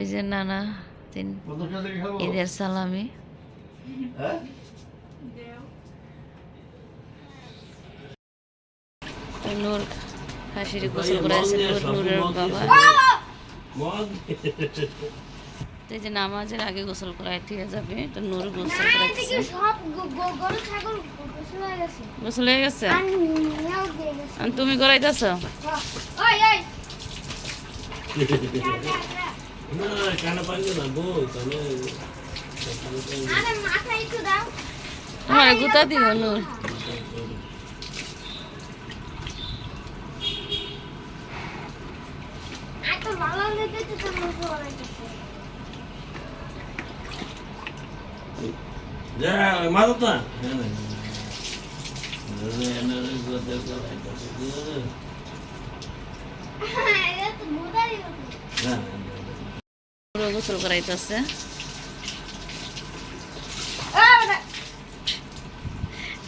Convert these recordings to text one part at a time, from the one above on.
এই যে নানা তিন ঈদের সালামি। নূর হাসির গোসল করাইছে নূর নূরের বাবা। এই যে নামাজের আগে গোসল করাই ঠিক যাবে তো নূর গোসল ছাগল গোসল হয়ে গেছে। হয়ে তুমি করাইতেছ? না কানা পাইলে না গো তাহলে আরে মাথা একটু দাও। তোমার গুতা দিব না না। এটা তো মোদারি পুরো গোসল করাইতেছে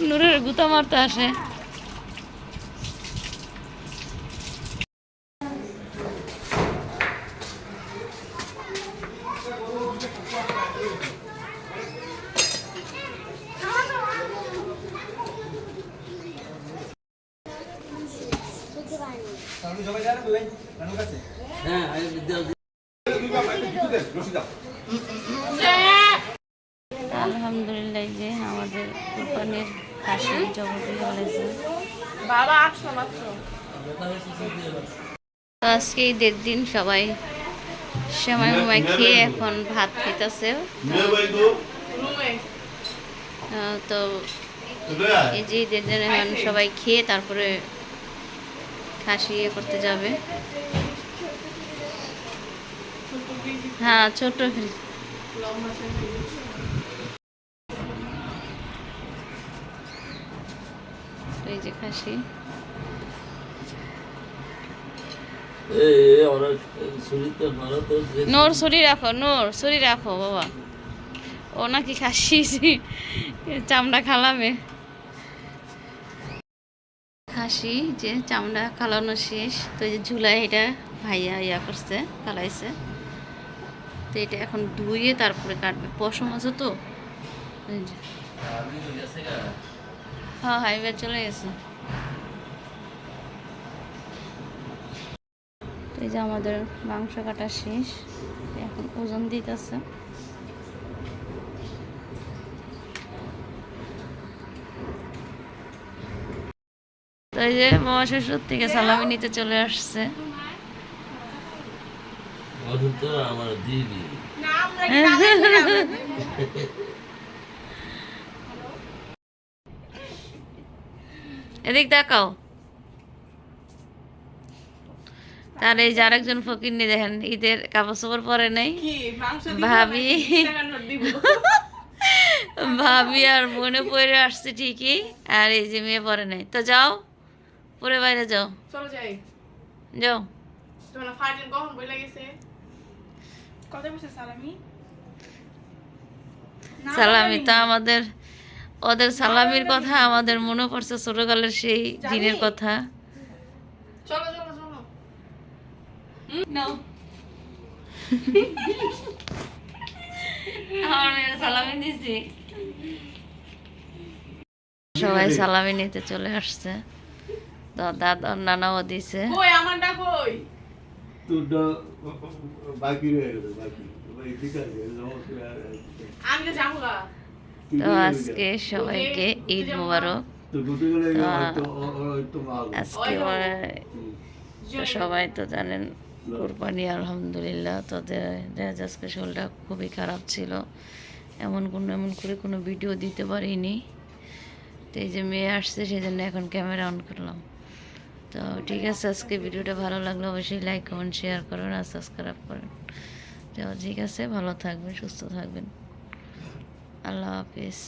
নূরের গুতা মারতে আসে হ্যাঁ আলহামদুলিল্লাহ যে আমাদের কোরবানির খাসি জগতে বলেছে তো আজকে এই দেড় দিন সবাই সময় সময় খেয়ে এখন ভাত খেতেছে তো এই যে দেড় দিন এখন সবাই খেয়ে তারপরে খাসি ইয়ে করতে যাবে। হ্যাঁ ছোট ফ্রিজ এই যে খাসি। নোর সরি রাখো নোর সরি রাখো বাবা। ও নাকি খাসি চামড়া খালামে খাসি যে চামড়া খালানো শেষ তো এই যে ঝুলাই এটা ভাইয়া ইয়া করছে খালাইছে তো এটা এখন ধুয়ে তারপরে কাটবে। পশম আছে তো। এই যে। হ্যাঁ হাইওয়ে চলে গেছে। এই যে আমাদের মাংস কাটা শেষ। এখন ওজন দিতেছে। তো এই যে বাবা শ্বশুর থেকে সালামি নিতে চলে আসছে। আমার দিদি। এদিক দেখাও। তার এই যে আরেকজন ফকির নিয়ে দেখেন ঈদের কাপড় চোপড় পরে নেই। ভাবি। ভাবি আর মনে পড়ে আসছে ঠিকই আর এই যে মেয়ে পরে নাই। তো যাও পরে বাইরে যাও। চলো যাই। যাও। তোমার কখন বই লাগেছে সালামি? তো। আমাদের ওদের সালামির কথা আমাদের মনে পড়ছে ছোটকালের সেই দিনের কথা। চলো চলো চলো। আমার মেয়ের সালামি দিছি সবাই সালামি নিতে চলে আসছে। দাদা নানাও দিছে কই আমারটা কই? তোরটা বাকি রয়ে গেল বাকি। ঠিক আছে আমি তো যাব তো আজকে সবাইকে ঈদ মোবারক। আজকে তো সবাই তো জানেন কোরবানি আলহামদুলিল্লাহ। তোদের আজকে শরীরটা খুবই খারাপ ছিল। এমন কোনো এমন করে কোনো ভিডিও দিতে পারিনি। তো এই যে মেয়ে আসছে সেই জন্য এখন ক্যামেরা অন করলাম। তো ঠিক আছে, আজকে ভিডিওটা ভালো লাগলে অবশ্যই লাইক কমেন্ট শেয়ার করুন আর সাবস্ক্রাইব করুন। তো ঠিক আছে, ভালো থাকবেন, সুস্থ থাকবেন। আল্লাহ হাফিজ।